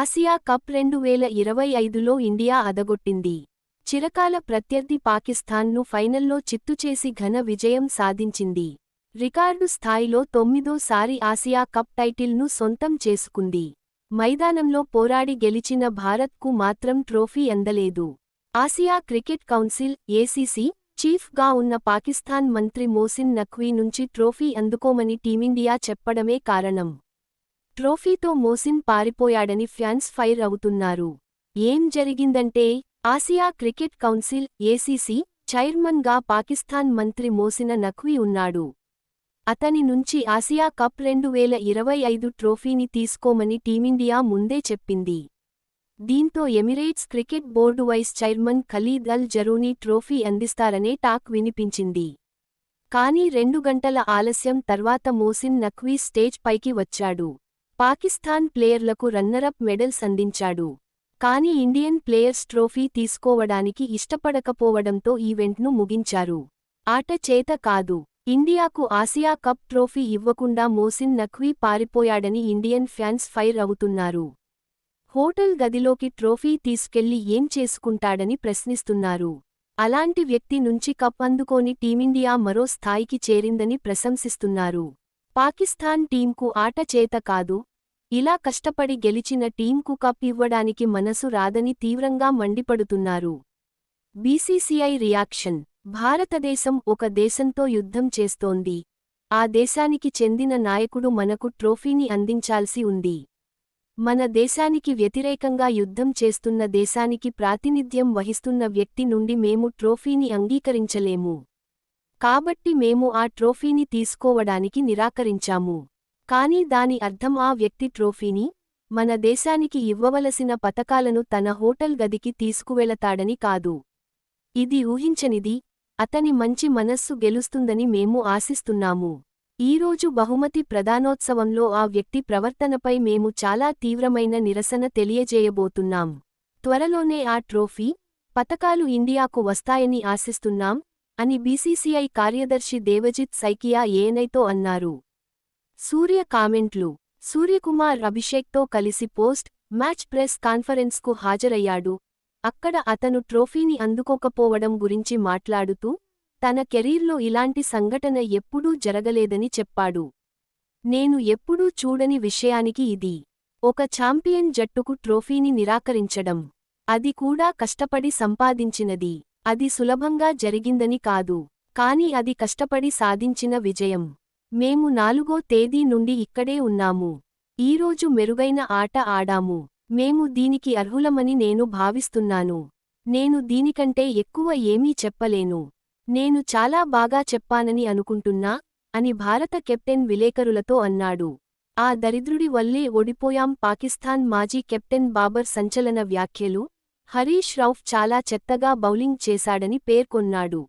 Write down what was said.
Asia cup రెండు వేల ఇరవై ఐదులో ఇండియా అదగొట్టింది. చిరకాల ప్రత్యర్థి పాకిస్తాన్ను ఫైనల్లో చిత్తుచేసి ఘన విజయం సాధించింది. రికార్డు స్థాయిలో తొమ్మిదోసారి ఆసియా కప్ టైటిల్ను సొంతం చేసుకుంది. మైదానంలో పోరాడి గెలిచిన భారత్కు మాత్రం ట్రోఫీ అందలేదు. ఆసియా క్రికెట్ కౌన్సిల్ ఏసీసీ చీఫ్గా ఉన్న పాకిస్తాన్ మంత్రి మోసిన్ నఖ్వీ నుంచి ట్రోఫీ అందుకోమని టీమిండియా చెప్పడమే కారణం. ట్రోఫీతో మోసిన్ పారిపోయాడని ఫ్యాన్స్ ఫైర్ అవుతున్నారు. ఏం జరిగిందంటే ఆసియా క్రికెట్ కౌన్సిల్ ఏసీసీ చైర్మన్గా పాకిస్తాన్ మంత్రి మోసిన నఖ్వీ ఉన్నాడు. అతని నుంచి ఆసియా కప్ రెండు వేల ఇరవై ఐదు ట్రోఫీని తీసుకోమని టీమిండియా ముందే చెప్పింది. దీంతో Emirates cricket board vice chairman Khalid al Zarooni trophy అందిస్తారనే talk వినిపించింది. కానీ రెండు గంటల ఆలస్యం తర్వాత మోసిన్ నఖ్వీ స్టేజ్ పైకి వచ్చాడు. పాకిస్తాన్ ప్లేయర్లకు రన్నరప్ మెడల్స్ అందించాడు. కానీ ఇండియన్ ప్లేయర్స్ ట్రోఫీ తీసుకోవడానికి ఇష్టపడకపోవడంతో ఈవెంట్ను ముగించారు. ఆట చేత కాదు. ఇండియాకు ఆసియా కప్ ట్రోఫీ ఇవ్వకుండా మోసిన్ నఖ్వీ పారిపోయాడని ఇండియన్ ఫ్యాన్స్ ఫైర్ అవుతున్నారు. హోటల్ గదిలోకి ట్రోఫీ తీసుకెళ్ళి ఏం చేసుకుంటాడని ప్రశ్నిస్తున్నారు. అలాంటి వ్యక్తి నుంచి కప్ అందుకోని టీమిండియా మరో స్థాయికి చేరిందని ప్రశంసిస్తున్నారు. పాకిస్తాన్ టీంకు ఆట చేత కాదు ఇలా కష్టపడి గెలిచిన టీంకు కప్ ఇవ్వడానికి మనసు రాదని తీవ్రంగా మండిపడుతున్నారు. BCCI reaction. భారతదేశం ఒక దేశంతో యుద్ధం చేస్తోంది. ఆ దేశానికి చెందిన నాయకుడు మనకు ట్రోఫీని అందించాల్సి ఉంది. మన దేశానికి వ్యతిరేకంగా యుద్ధం చేస్తున్న దేశానికి ప్రాతినిధ్యం వహిస్తున్న వ్యక్తి నుండి మేము ట్రోఫీని అంగీకరించలేము. కాబట్టి మేము ఆ ట్రోఫీని తీసుకోవడానికి నిరాకరించాము. కానీ దాని అర్థం ఆ వ్యక్తి ట్రోఫీని మన దేశానికి ఇవ్వవలసిన పతకాలను తన హోటల్ గదికి తీసుకువెళతాడని కాదు. ఇది ఊహించనిది అతని మంచి మనస్సు గెలుస్తుందని మేము ఆశిస్తున్నాము. ఈరోజు బహుమతి ప్రధానోత్సవంలో ఆ వ్యక్తి ప్రవర్తనపై మేము చాలా తీవ్రమైన నిరసన తెలియజేయబోతున్నాం. త్వరలోనే ఆ ట్రోఫీ పతకాలు ఇండియాకు వస్తాయని ఆశిస్తున్నాం అని బీసీసీఐ కార్యదర్శి దేవజిత్ సైకియా ఏనైతో అన్నారు. సూర్య కామెంట్లు. సూర్యకుమార్ అభిషేక్తో కలిసి పోస్ట్ మ్యాచ్ ప్రెస్ కాన్ఫరెన్స్కు హాజరయ్యాడు. అక్కడ అతను ట్రోఫీని అందుకోకపోవడం గురించి మాట్లాడుతూ తన కెరీర్లో ఇలాంటి సంఘటన ఎప్పుడూ జరగలేదని చెప్పాడు. నేను ఎప్పుడూ చూడని విషయానికి ఇది. ఒక ఛాంపియన్ జట్టుకు ట్రోఫీని నిరాకరించడం. అది కూడా కష్టపడి సంపాదించినది. అది సులభంగా జరిగిందని కాదు. కాని అది కష్టపడి సాధించిన విజయం. మేము నాలుగో తేదీ నుండి ఇక్కడే ఉన్నాము. ఈరోజు మెరుగైన ఆట ఆడాము. మేము దీనికి అర్హులమని నేను భావిస్తున్నాను. నేను దీనికంటే ఎక్కువ ఏమీ చెప్పలేను. నేను చాలా బాగా చెప్పానని అనుకుంటున్నా అని భారత కెప్టెన్ విలేకరులతో అన్నాడు. ఆ దరిద్రుడి వల్లే ఓడిపోయాం. పాకిస్తాన్ మాజీ కెప్టెన్ బాబర్ సంచలన వ్యాఖ్యలు. హరీష్ రౌఫ్ చాలా చెత్తగా బౌలింగ్ చేశాడని పేర్కొన్నాడు.